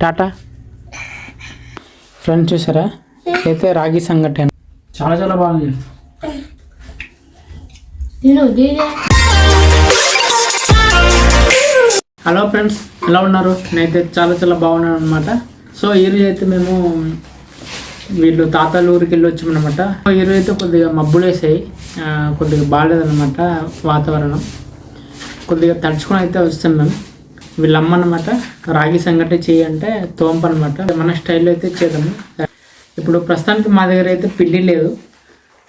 Tata? Friends చూసారా? అయితే రాగి సంగటి అని చాలా చాలా బాగుంది. హలో ఫ్రెండ్స్ ఎలా ఉన్నారు? నేనైతే చాలా చాలా బాగున్నాను అనమాట సో ఈరోజు అయితే మేము వీళ్ళు తాతల ఊరికి వెళ్ళి వచ్చామన్నమాట ఈరోజు అయితే కొద్దిగా మబ్బులు వేసాయి. కొద్దిగా బాగాలేదన్నమాట వాతావరణం. కొద్దిగా తడుచుకొని అయితే వస్తాం మేము అనమాట రాగి సంగటి చేయి అంటే తోంప అనమాట మన స్టైల్లో అయితే చేద్దాము. ఇప్పుడు ప్రస్తుతానికి మా దగ్గర అయితే పిండి లేదు.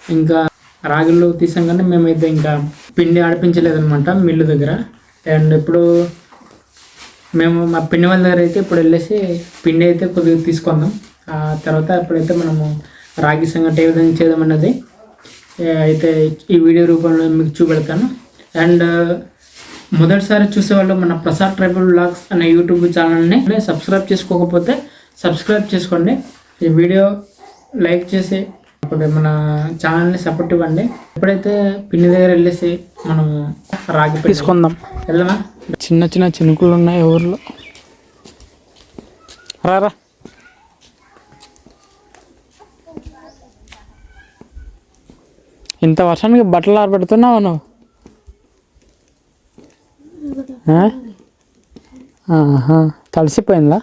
ఇంకా రాగిలో తీసాం మేమైతే ఇంకా పిండి ఆడిపించలేదనమాట మిల్లు దగ్గర. అండ్ ఇప్పుడు మేము మా పిండి వాళ్ళ దగ్గర అయితే ఇప్పుడు వెళ్ళేసి పిండి అయితే కొద్దిగా తీసుకుందాం. ఆ తర్వాత ఇప్పుడైతే మనము రాగి సంగటి ఏ విధంగా చేద్దామన్నది అయితే ఈ వీడియో రూపంలో మీకు చూపెడతాను. అండ్ మొదటిసారి చూసేవాళ్ళు మన ప్రసాద్ ట్రైబల్ బ్లాగ్స్ అనే యూట్యూబ్ ఛానల్ని సబ్స్క్రైబ్ చేసుకోకపోతే సబ్స్క్రైబ్ చేసుకోండి. ఈ వీడియో లైక్ చేసి ఇప్పుడు మన ఛానల్ని సపోర్ట్ ఇవ్వండి. ఎప్పుడైతే పిన్ని దగ్గర వెళ్ళేసి మనం రాగి తీసుకుందాం. వెళ్దామా? చిన్న చిన్న చినుకులు ఉన్నాయి ఊర్లో. రారా ఇంత వర్షానికి బట్టలు ఆరబెడుతున్నావు నువ్వు. తడిసిపోయిందా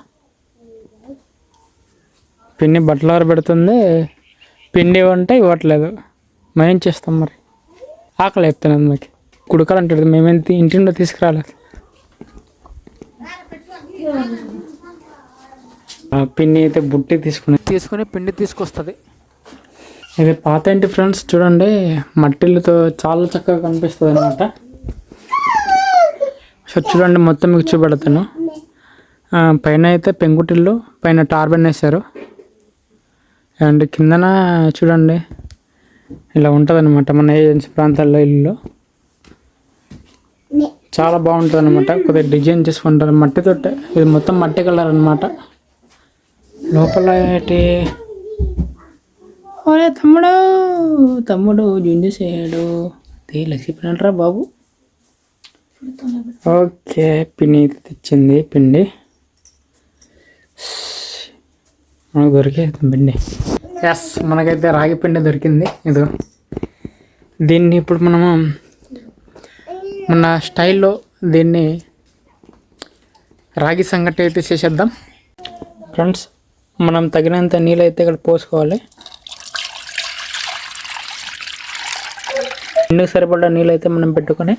పిన్ని బట్టలు ఆరబెడుతుంది పిండి ఇవ్వంటే ఇవ్వట్లేదు. మేమేం చేస్తాం మరి? ఆకలి చెప్తున్నాను మాకు కుడకలు అంటాడు మేమేం ఇంటి నుండి తీసుకురాలేదు. పిన్ని అయితే బుట్టి తీసుకుని తీసుకుని పిండి తీసుకొస్తుంది. ఇది పాత ఇంటి ఫ్రెండ్స్ చూడండి మట్టిలతో చాలా చక్కగా కనిపిస్తుంది అనమాట సో చూడండి మొత్తం మీకు చూపెడతాను. పైన అయితే పెంకుటిల్లు పైన టార్బన్ వేశారు. అండ్ కిందన చూడండి ఇలా ఉంటుంది అనమాట మన ఏజెన్సీ ప్రాంతాల్లో ఇల్లు చాలా బాగుంటుంది అనమాట కొద్దిగా డిజైన్ చేసుకుంటారు. మట్టితో ఇది మొత్తం మట్టి కలర్ అనమాట లోపల ఏంటి? ఓరే తమ్ముడు తమ్ముడు జుంజి చేయడు లక్ష్మీపడినరా బాబు? ఓకే పిండి తెచ్చింది పిండి. మనకు దొరికే పిండి. ఎస్ మనకైతే రాగి పిండి దొరికింది. ఇది. దీన్ని ఇప్పుడు మనము మన స్టైల్లో దీన్ని రాగి సంగటి అయితే చేసేద్దాం. ఫ్రెండ్స్ మనం తగినంత నీళ్ళు అయితే ఇక్కడ పోసుకోవాలి. పిండికి సరిపడా నీళ్ళు అయితే మనం పెట్టుకొని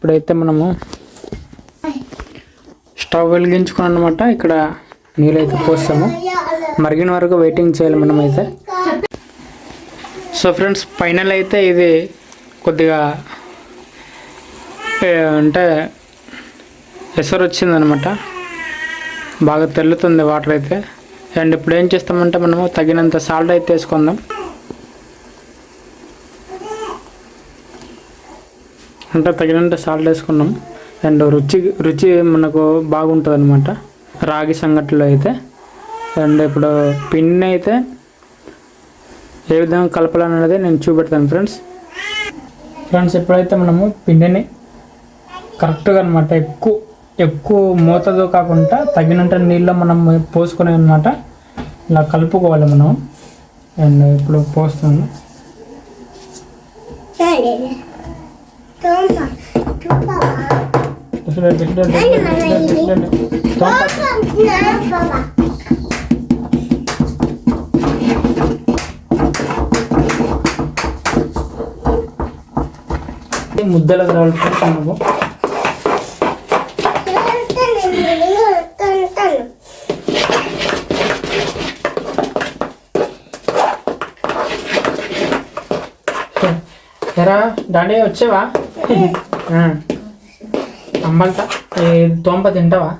ఇప్పుడైతే మనము స్టవ్ వెలిగించుకుని అనమాట ఇక్కడ నీళ్ళు అయితే పోస్తాము. మరిగిన వరకు వెయిటింగ్ చేయాలి మనం అయితే సో ఫ్రెండ్స్ ఫైనల్ అయితే ఇది కొద్దిగా అంటే ఎసరు వచ్చిందనమాట. బాగా తెల్లుతుంది వాటర్ అయితే. అండ్ ఇప్పుడు ఏం చేస్తామంటే మనము తగినంత సాల్ట్ అయితే వేసుకుందాం. అంటే తగినంత సాల్ట్ వేసుకున్నాం. అండ్ రుచి రుచి మనకు బాగుంటుంది అనమాట రాగి సంగటిలో అయితే. అండ్ ఇప్పుడు పిండిని అయితే ఏ విధంగా కలపాలనేది నేను చూపెడతాను ఫ్రెండ్స్. ఫ్రెండ్స్ ఎప్పుడైతే మనము పిండిని కరెక్ట్గా అనమాట ఎక్కువ ఎక్కువ మోతాదు కాకుండా తగినంత నీళ్ళు మనం పోసుకునే అనమాట ఇలా కలుపుకోవాలి మనం. అండ్ ఇప్పుడు పోస్తుంది ఫ్రెండ్స్ మనకు ఎరా డాడీ వచ్చావా అమ్మంట తోంప తింటావా?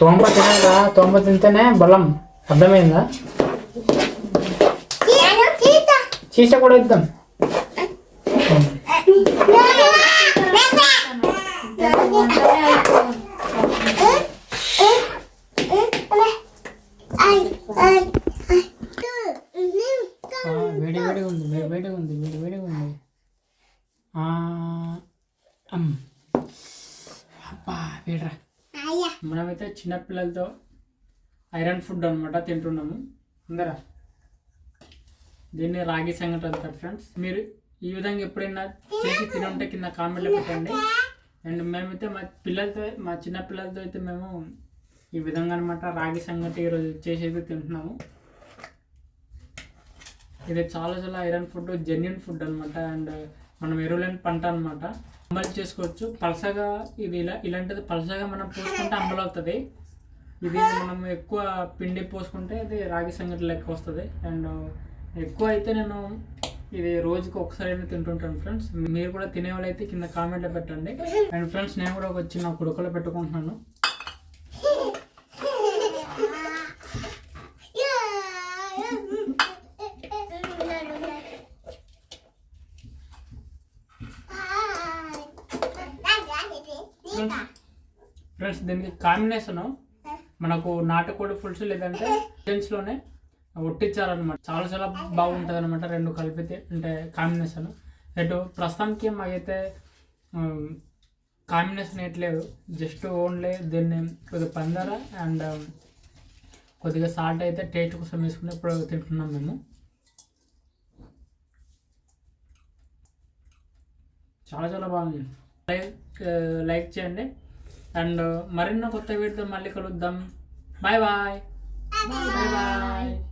తోంప తినగా తోంప తింటేనే బలం. అర్థమైందా? చీస కూడా ఇద్దాం. అబ్బా వేడిరా. మనమైతే చిన్నపిల్లలతో ఐరన్ ఫుడ్ అనమాట తింటున్నాము. అందరా? దీన్ని రాగి సంగటి అంటారు ఫ్రెండ్స్. మీరు ఈ విధంగా ఎప్పుడైనా చేసి తినుంటే కింద కామెంట్లో పెట్టండి. అండ్ మేమైతే మా పిల్లలతో మా చిన్న పిల్లలతో అయితే మేము ఈ విధంగా అనమాట రాగి సంగటి ఈరోజు చేసేది తింటున్నాము. ఇది చాలా చాలా ఐరన్ ఫుడ్ జెన్యున్ ఫుడ్ అనమాట అండ్ మనం ఎరువులేని పంట అనమాట అమలు చేసుకోవచ్చు. పలసగా ఇది ఇలా ఇలాంటిది పలసగా మనం పోసుకుంటే అమలు అవుతుంది. ఇది మనం ఎక్కువ పిండి పోసుకుంటే ఇది రాగి సంగటి లెక్క వస్తుంది. అండ్ ఎక్కువ అయితే నేను ఇది రోజుకి ఒకసారి అయినా తింటుంటాను ఫ్రెండ్స్. మీరు కూడా తినే వాళ్ళైతే కింద కామెంట్లో పెట్టండి. అండ్ ఫ్రెండ్స్ నేను కూడా ఒక చిన్న కుడుకలో పెట్టుకుంటున్నాను. ఫ్రెండ్స్ దీనికి కాంబినేషన్ మనకు నాటుకోడి పులుసు లేదంటే లోనే ఒట్టించారనమాట చాలా చాలా బాగుంటుంది అనమాట రెండు కలిపితే అంటే కాంబినేషన్. ఎటు ప్రస్తుతానికి మాకైతే కాంబినేషన్ ఎట్లేదు జస్ట్ ఓన్లీ దీన్ని కొద్దిగా పందర అండ్ కొద్దిగా సాల్ట్ అయితే టేస్ట్ కోసం వేసుకుని ఇప్పుడు తింటున్నాం మేము. చాలా చాలా బాగుంది. లైక్ లైక్ చేయండి. అండ్ మరిన్నో కొత్త వీడితో మళ్ళీ కలుద్దాం. Bye bye. Bye bye